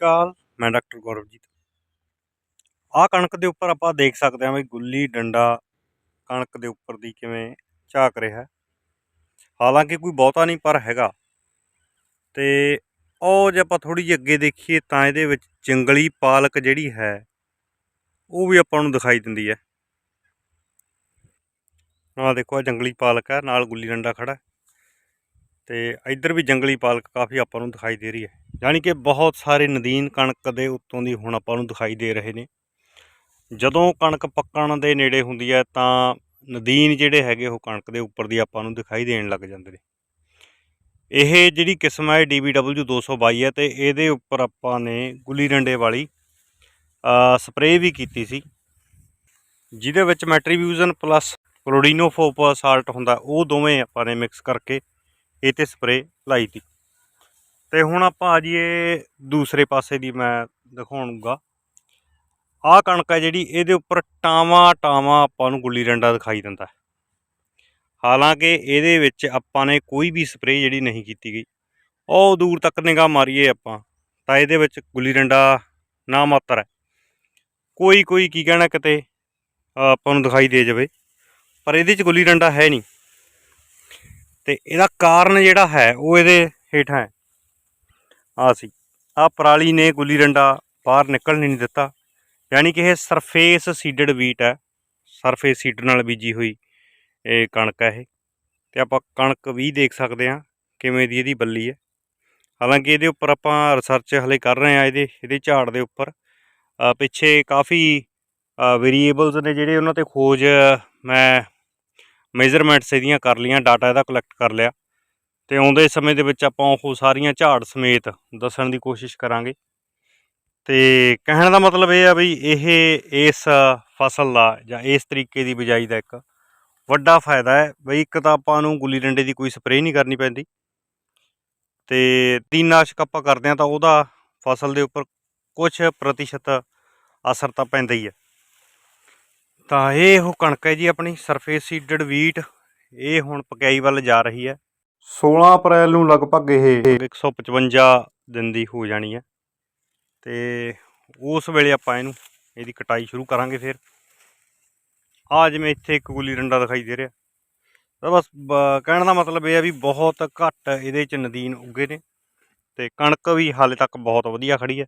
ਅਕਾਲ ਮੈਂ ਡਾਕਟਰ ਗੌਰਵਜੀਤ। ਆਹ ਕਣਕ ਦੇ ਉੱਪਰ ਆਪਾਂ ਦੇਖ ਸਕਦੇ ਹਾਂ ਵੀ ਗੁੱਲੀ, ਡੰਡਾ ਕਣਕ ਦੇ ਉੱਪਰ ਦੀ ਕਿਵੇਂ ਝਾਕ ਰਿਹਾ। ਹਾਲਾਂਕਿ ਕੋਈ ਬਹੁਤਾ ਨਹੀਂ, ਪਰ ਹੈਗਾ। ਤੇ ਉਹ ਜੇ ਆਪਾਂ ਥੋੜੀ ਜਿਹੀ ਅੱਗੇ ਦੇਖੀਏ ਤਾਂ ਇਹਦੇ ਵਿੱਚ ਜੰਗਲੀ ਪਾਲਕ ਜਿਹੜੀ ਹੈ, ਉਹ ਵੀ ਆਪਾਂ ਨੂੰ ਦਿਖਾਈ ਦਿੰਦੀ ਹੈ। ਆਹ ਦੇਖੋ ਆ ਜੰਗਲੀ ਪਾਲਕ ਹੈ, ਨਾਲ ਗੁੱਲੀ, ਡੰਡਾ ਖੜਾ ਹੈ। ਤੇ ਇੱਧਰ ਵੀ ਜੰਗਲੀ ਪਾਲਕ ਕਾਫੀ ਆਪਾਂ ਨੂੰ ਦਿਖਾਈ ਦੇ ਰਹੀ ਹੈ। ਯਾਨੀ ਕਿ ਬਹੁਤ ਸਾਰੇ ਨਦੀਨ ਕਣਕ ਦੇ ਉੱਤੋਂ ਦੀ ਹੁਣ ਆਪਾਂ ਨੂੰ ਦਿਖਾਈ ਦੇ ਰਹੇ ਨੇ। ਜਦੋਂ ਕਣਕ ਪੱਕਣ ਦੇ ਨੇੜੇ ਹੁੰਦੀ ਹੈ ਤਾਂ ਨਦੀਨ ਜਿਹੜੇ ਹੈਗੇ ਉਹ ਕਣਕ ਦੇ ਉੱਪਰ ਦੀ ਆਪਾਂ ਨੂੰ ਦਿਖਾਈ ਦੇਣ ਲੱਗ ਜਾਂਦੇ ਨੇ। ਇਹ ਜਿਹੜੀ ਕਿਸਮ ਹੈ DBW 222 ਹੈ ਤੇ ਇਹਦੇ ਉੱਪਰ ਆਪਾਂ ਨੇ ਗੁੱਲੀ ਡੰਡੇ ਵਾਲੀ ਸਪਰੇਅ ਵੀ ਕੀਤੀ ਸੀ। ਜਿਹਦੇ ਵਿੱਚ ਮੈਟਰੀਵਿਊਜ਼ਨ ਪਲੱਸ ਕਲੋਡੀਨੋਫੋਪ ਸਾਲਟ ਹੁੰਦਾ, ਉਹ ਦੋਵੇਂ ਆਪਾਂ ਨੇ ਮਿਕਸ ਕਰਕੇ ਇਹ ਤੇ ਸਪਰੇਅ ਲਾਈ ਤੀ। ਤੇ ਹੁਣ ਆਪਾਂ ਆ ਜਾਈਏ ਦੂਸਰੇ ਪਾਸੇ ਦੀ ਮੈਂ ਦਿਖਾਉਣਗਾ। ਆਹ ਕਣਕ ਹੈ ਜਿਹੜੀ, ਇਹਦੇ ਉੱਪਰ ਟਾਵਾਂ ਟਾਵਾਂ ਆਪਾਂ ਨੂੰ ਗੁੱਲੀ ਡੰਡਾ ਦਿਖਾਈ ਦਿੰਦਾ ਹਾਲਾਂਕਿ ਇਹਦੇ ਵਿੱਚ ਆਪਾਂ ਨੇ ਕੋਈ ਵੀ ਸਪਰੇਅ ਜਿਹੜੀ ਨਹੀਂ ਕੀਤੀ ਗਈ। ਉਹ ਦੂਰ ਤੱਕ ਨਿਗਾਹ ਮਾਰੀਏ ਆਪਾਂ, ਤਾਂ ਇਹਦੇ ਵਿੱਚ ਗੁੱਲੀ ਡੰਡਾ ਨਾ ਮਾਤਰ ਹੈ। ਕੋਈ ਕੋਈ ਕੀ ਕਹਿਣਾ ਕਿਤੇ ਆਪਾਂ ਨੂੰ ਦਿਖਾਈ ਦੇ ਜਾਵੇ, ਪਰ ਇਹਦੇ 'ਚ ਗੁੱਲੀ ਡੰਡਾ ਹੈ ਨਹੀਂ। ਤੇ ਇਹਦਾ ਕਾਰਨ ਜਿਹੜਾ ਹੈ, ਉਹ ਇਹਦੇ ਹੇਠਾਂ ਹੈ। ਆ ਸੀ। ਆ ਪਰਾਲੀ ਨੇ ਗੁੱਲੀ ਡੰਡਾ ਬਾਹਰ ਨਿਕਲਣ ਨਹੀਂ ਦਿੱਤਾ। ਯਾਨੀ ਕਿ ਇਹ ਸਰਫੇਸ ਸੀਡਡ ਵੀਟ ਹੈ। ਸਰਫੇਸ ਸੀਡ ਨਾਲ ਬੀਜੀ ਹੋਈ ਇਹ ਕਣਕ ਹੈ ਇਹ। ਤੇ ਆਪਾਂ ਕਣਕ ਵੀ ਦੇਖ ਸਕਦੇ ਹਾਂ ਕਿਵੇਂ ਦੀ ਇਹਦੀ ਬੱਲੀ ਹੈ। ਹਾਲਾਂਕਿ ਇਹਦੇ ਉੱਪਰ ਆਪਾਂ ਰਿਸਰਚ ਹਲੇ ਕਰ ਰਹੇ ਹਾਂ ਇਹਦੇ ਇਹਦੇ ਝਾੜ ਦੇ ਉੱਪਰ। ਪਿੱਛੇ ਕਾਫੀ ਵੇਰੀਏਬਲਸ ਨੇ ਜਿਹੜੇ ਉਹਨਾਂ ਤੇ ਖੋਜ ਮੈਂ ਮੇਜ਼ਰਮੈਂਟਸ ਇਹਦੀਆਂ ਕਰ ਲੀਆਂ ਡਾਟਾ ਇਹਦਾ ਕਲੈਕਟ ਕਰ ਲਿਆ। ਤੇ ਆਉਂਦੇ ਸਮੇਂ ਦੇ ਵਿੱਚ ਆਪਾਂ ਉਹ ਸਾਰੀਆਂ ਝਾੜ ਸਮੇਤ ਦੱਸਣ ਦੀ ਕੋਸ਼ਿਸ਼ ਕਰਾਂਗੇ। ਤੇ ਕਹਿਣ ਦਾ ਮਤਲਬ ਇਹ ਆ ਵੀ ਇਹ, ਇਸ ਫਸਲ ਦਾ ਜਾਂ ਇਸ ਤਰੀਕੇ ਦੀ ਬਿਜਾਈ ਦਾ ਇੱਕ ਵੱਡਾ ਫਾਇਦਾ ਹੈ। ਬਈ ਇੱਕ ਤਾਂ ਆਪਾਂ ਨੂੰ ਗੁੱਲੀ ਡੰਡੇ ਦੀ ਕੋਈ ਸਪਰੇਅ ਨਹੀਂ ਕਰਨੀ ਪੈਂਦੀ। ਤੇ ਤੀਨਾਸ਼ਕ ਆਪਾਂ ਕਰਦੇ ਹਾਂ ਤਾਂ ਉਹਦਾ ਫਸਲ ਦੇ ਉੱਪਰ ਕੁਝ ਪ੍ਰਤੀਸ਼ਤ ਅਸਰ ਤਾਂ ਪੈਂਦਾ ਹੀ ਹੈ। ਤਾਂ ਇਹ ਉਹ ਕਣਕ ਹੈ ਜੀ ਆਪਣੀ ਸਰਫੇਸ ਸੀਡਡ ਵੀਟ ਇਹ ਹੁਣ ਪਕਾਈ ਵੱਲ ਜਾ ਰਹੀ ਹੈ। 16 ਅਪ੍ਰੈਲ ਨੂੰ ਲਗਭਗ ਇਹ 155 ਦਿਨ ਦੀ ਹੋ ਜਾਣੀ ਹੈ। ਤੇ ਉਸ ਵੇਲੇ ਆਪਾਂ ਇਹਨੂੰ, ਇਹਦੀ ਕਟਾਈ ਸ਼ੁਰੂ ਕਰਾਂਗੇ ਫਿਰ। ਆ ਜਿਵੇਂ ਇੱਥੇ ਇੱਕ ਗੁੱਲੀ ਡੰਡਾ ਦਿਖਾਈ ਦੇ ਰਿਹਾ। ਤਾਂ ਬਸ, ਬ- ਕਹਿਣ ਦਾ ਮਤਲਬ ਇਹ ਆ ਵੀ ਬਹੁਤ ਘੱਟ ਇਹਦੇ ਚ ਨਦੀਨ ਉੱਗੇ ਨੇ। ਤੇ ਕਣਕ ਵੀ ਹਾਲੇ ਤੱਕ ਬਹੁਤ ਵਧੀਆ ਖੜੀ ਹੈ।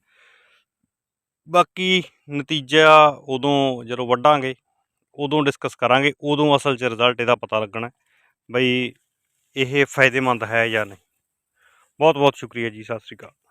ਬਾਕੀ ਨਤੀਜਾ ਉਦੋਂ ਜਦੋਂ ਵੱਢਾਂਗੇ, ਉਦੋਂ ਡਿਸਕਸ ਕਰਾਂਗੇ, ਉਦੋਂ ਅਸਲ 'ਚ ਰਿਜ਼ਲਟ ਇਹਦਾ ਪਤਾ ਲੱਗਣਾ ਬਈ ਇਹ ਫਾਇਦੇਮੰਦ ਹੈ ਜਾਂ ਨਹੀਂ? ਬਹੁਤ ਬਹੁਤ ਸ਼ੁਕਰੀਆ ਜੀ ਸਤਿ ਸ਼੍ਰੀ ਅਕਾਲ।